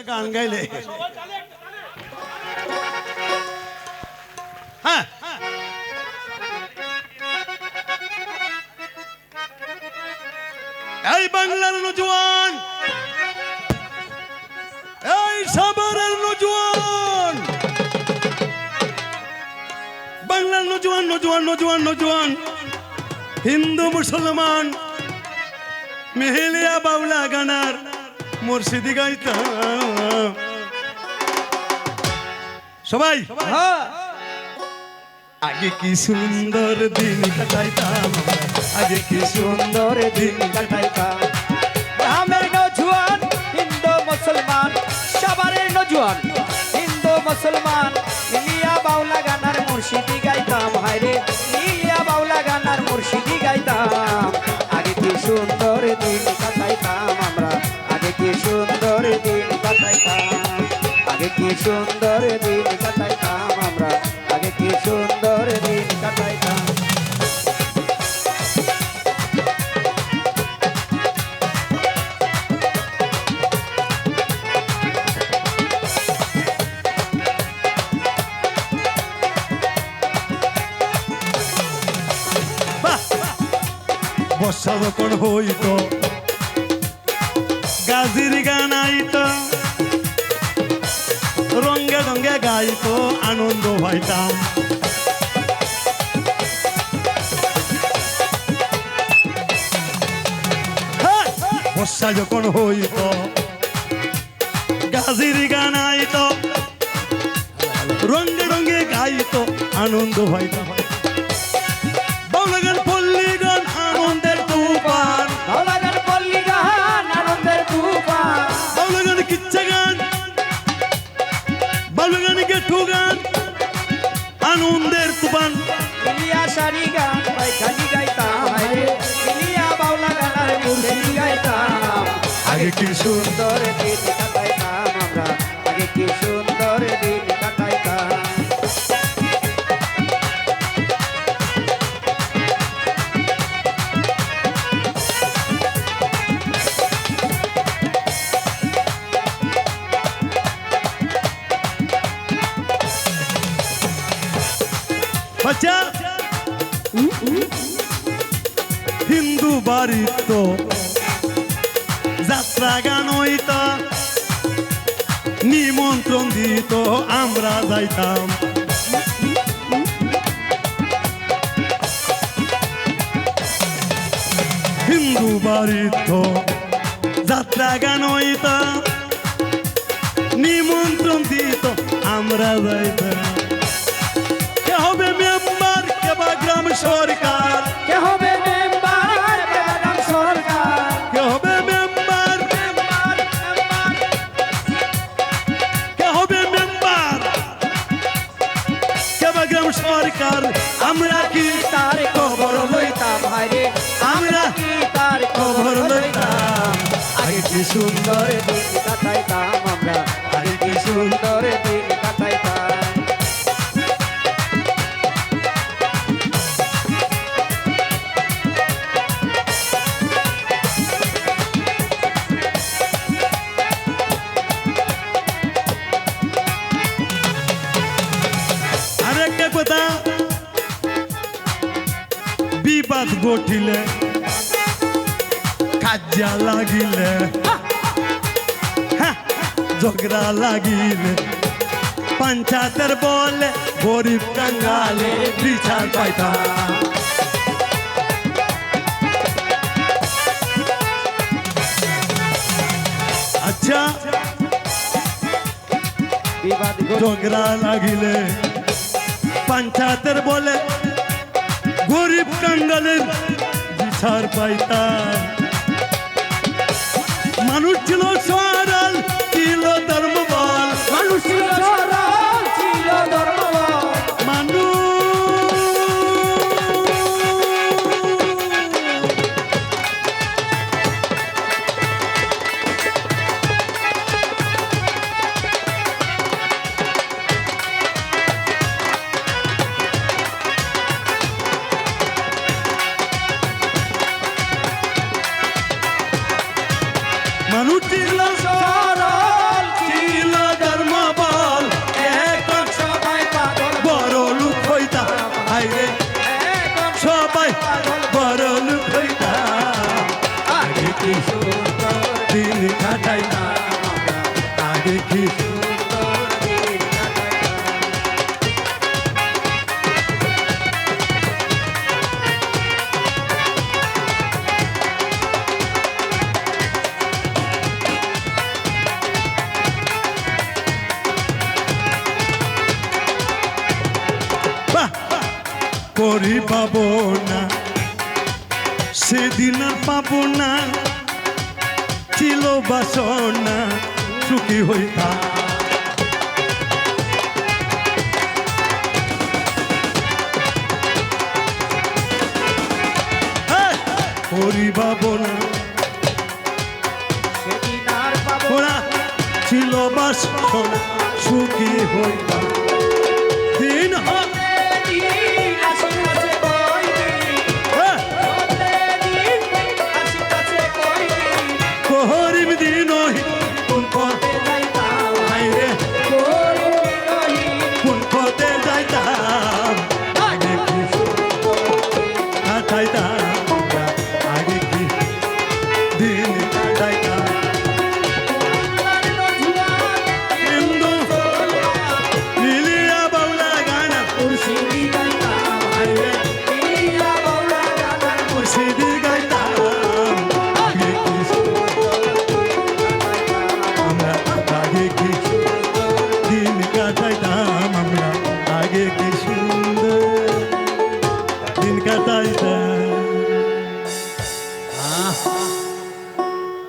একটা গান গাইলে এই বাংলার নজওয়ান এই সাভারের নজওয়ান বাংলার নজওয়ান নজওয়ান নজওয়ান নজওয়ান হিন্দু মুসলমান মেহেলিয়া বাউলা গানার মুর্শিদি গাইতাম। সবাই? হ্যাঁ। আগে কি সুন্দর দিন কাটাইতাম। আগে কি সুন্দর দিন কাটাইতাম? গ্রামের নজুয়ান হিন্দু মুসলমান সবারের নজুয়ান হিন্দু মুসলমান ইলিয়া বাউলা গানার মুর্শিদি গাইতাম। হায়রে ইলিয়া বাউলা গানার মুর্শিদি গাইতাম। কি সুন্দর দিন কাটাইতাম আমরা। আগে কি সুন্দর দিন কাটাইতাম! বর্ষা যখন হইত। গাজির গান রঙ্গে রঙ্গে গাইত, আনন্দ পাইতাম হ্যাঁ! বর্ষা যখন হইত, গাজির গান আইত, রঙ্গে রঙ্গে গাইত, আনন্দ পাইতাম আগে কি সুন্দর দিন কাটাইতাম আমরা? আগে কি সুন্দর দিন কাটাইতাম? বাচ্চা হিন্দু বাড়ি তো যাত্রা নিমন্ত্রণ দিত, আমরা যাইতাম। হিন্দু বাড়ি তো যাত্রা গান নিমন্ত্রণ দিত, আমরা যাইতাম। কে হবে মেম্বার, কে গ্রাম সরকার? হবে সরকার আমরা কি তার খবর লইতাম? হায়রে, আমরা কি তার খবর লইতাম? আগে কি সুন্দর দিন। বিবাদ ঘটিলে কাজা লাগিলে হ্যাঁ, ঝগড়া লাগিলে পঞ্চায়েতের বলে গরিব কাঙ্গালে বিচার পাইতাম আচ্ছা বিবাদ ঘটে ঝগড়া লাগিলে পঞ্চায়েতের বলে গরিব কাঙ্গালের বিচার পাইতাম। দেখি করি পাব না সেদিন পাব না। ছিল বাসনা সুখী হইতা পরি পাবো না সেদিন আর পাবো ছিল বাসনা সুখী হইতা হয়